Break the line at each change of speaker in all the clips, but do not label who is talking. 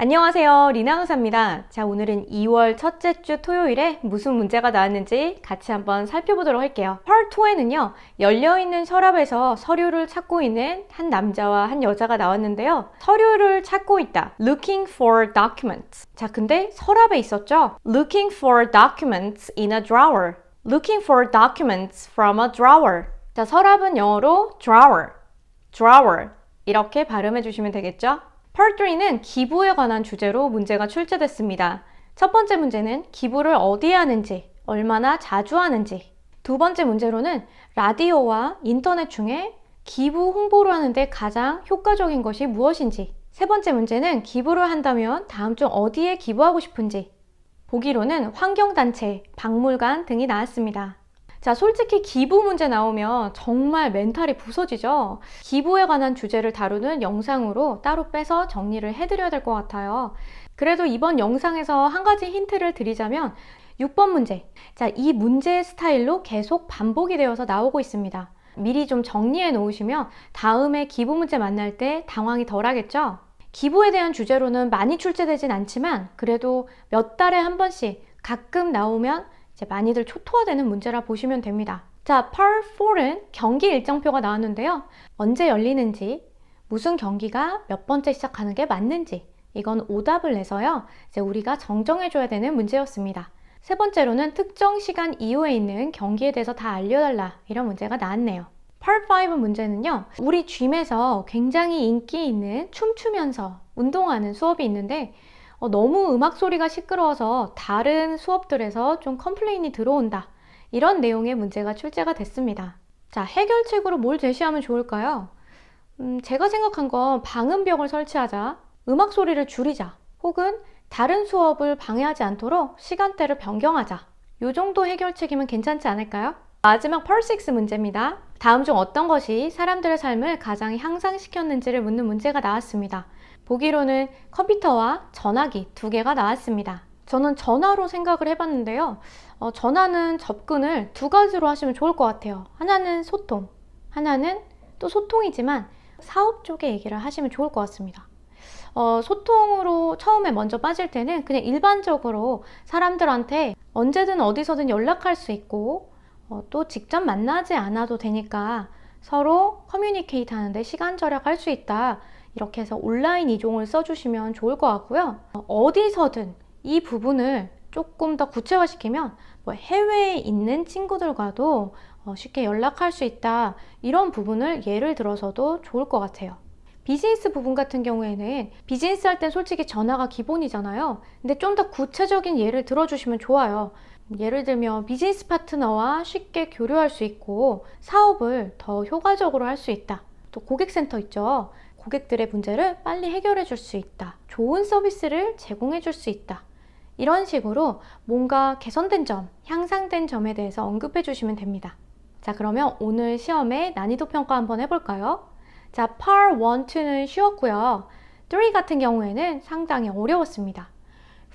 안녕하세요. 리나우사입니다. 자, 오늘은 2월 첫째 주 토요일에 무슨 문제가 나왔는지 같이 한번 살펴보도록 할게요. Part 2에는요, 열려있는 서랍에서 서류를 찾고 있는 한 남자와 한 여자가 나왔는데요. 서류를 찾고 있다. Looking for documents. 자, 근데 서랍에 있었죠? Looking for documents in a drawer. Looking for documents from a drawer. 자, 서랍은 영어로 drawer. drawer. 이렇게 발음해 주시면 되겠죠? Part 3는 기부에 관한 주제로 문제가 출제됐습니다. 첫 번째 문제는 기부를 어디에 하는지, 얼마나 자주 하는지. 두 번째 문제로는 라디오와 인터넷 중에 기부 홍보를 하는데 가장 효과적인 것이 무엇인지. 세 번째 문제는 기부를 한다면 다음 중 어디에 기부하고 싶은지. 보기로는 환경단체, 박물관 등이 나왔습니다. 자, 솔직히 기부 문제 나오면 정말 멘탈이 부서지죠? 기부에 관한 주제를 다루는 영상으로 따로 빼서 정리를 해드려야 될 것 같아요. 그래도 이번 영상에서 한 가지 힌트를 드리자면 6번 문제. 자, 이 문제의 스타일로 계속 반복이 되어서 나오고 있습니다. 미리 좀 정리해 놓으시면 다음에 기부 문제 만날 때 당황이 덜 하겠죠? 기부에 대한 주제로는 많이 출제되진 않지만 그래도 몇 달에 한 번씩 가끔 나오면 이제 많이들 초토화되는 문제라 보시면 됩니다. 자, Part 4는 경기 일정표가 나왔는데요. 언제 열리는지, 무슨 경기가 몇 번째 시작하는 게 맞는지, 이건 오답을 내서요. 이제 우리가 정정해줘야 되는 문제였습니다. 세 번째로는 특정 시간 이후에 있는 경기에 대해서 다 알려달라. 이런 문제가 나왔네요. Part 5 문제는요. 우리 gym에서 굉장히 인기 있는 춤추면서 운동하는 수업이 있는데 어, 너무 음악 소리가 시끄러워서 다른 수업들에서 좀 컴플레인이 들어온다. 이런 내용의 문제가 출제가 됐습니다. 자, 해결책으로 뭘 제시하면 좋을까요? 음, 제가 생각한 건 방음벽을 설치하자, 음악 소리를 줄이자, 혹은 다른 수업을 방해하지 않도록 시간대를 변경하자. 요 정도 해결책이면 괜찮지 않을까요? 마지막 6 문제입니다. 다음 중 어떤 것이 사람들의 삶을 가장 향상시켰는지를 묻는 문제가 나왔습니다. 보기로는 컴퓨터와 전화기 두 개가 나왔습니다. 저는 전화로 생각을 해봤는데요. 어, 전화는 접근을 두 가지로 하시면 좋을 것 같아요. 하나는 소통, 하나는 또 소통이지만 사업 쪽에 얘기를 하시면 좋을 것 같습니다. 어, 소통으로 처음에 먼저 빠질 때는 그냥 일반적으로 사람들한테 언제든 어디서든 연락할 수 있고 어, 또 직접 만나지 않아도 되니까 서로 커뮤니케이트 하는데 시간 절약할 수 있다. 이렇게 해서 온라인 이종을 써주시면 좋을 것 같고요. 어, 어디서든 이 부분을 조금 더 구체화시키면 뭐 해외에 있는 친구들과도 어, 쉽게 연락할 수 있다. 이런 부분을 예를 들어서도 좋을 것 같아요. 비즈니스 부분 같은 경우에는 비즈니스 할 땐 솔직히 전화가 기본이잖아요. 근데 좀 더 구체적인 예를 들어주시면 좋아요. 예를 들면 비즈니스 파트너와 쉽게 교류할 수 있고 사업을 더 효과적으로 할 수 있다. 또 고객센터 있죠. 고객들의 문제를 빨리 해결해 줄 수 있다. 좋은 서비스를 제공해 줄 수 있다. 이런 식으로 뭔가 개선된 점, 향상된 점에 대해서 언급해 주시면 됩니다. 자, 그러면 오늘 시험의 난이도 평가 한번 해볼까요? 자, Part 1, 2는 쉬웠고요. 3 같은 경우에는 상당히 어려웠습니다.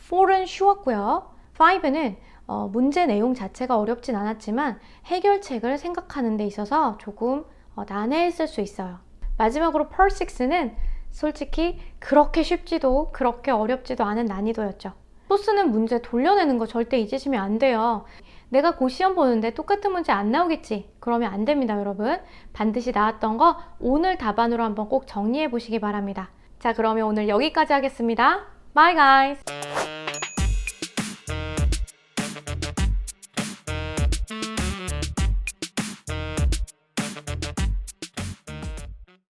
4는 쉬웠고요. 5는 어, 문제 내용 자체가 어렵진 않았지만 해결책을 생각하는 데 있어서 조금 어, 난해했을 수 있어요. 마지막으로 Part 6는 솔직히 그렇게 쉽지도 그렇게 어렵지도 않은 난이도였죠. 또 쓰는 문제 돌려내는 거 절대 잊으시면 안 돼요. 내가 고 시험 보는데 똑같은 문제 안 나오겠지? 그러면 안 됩니다, 여러분. 반드시 나왔던 거 오늘 답안으로 한번 꼭 정리해 보시기 바랍니다. 자, 그러면 오늘 여기까지 하겠습니다. Bye, guys!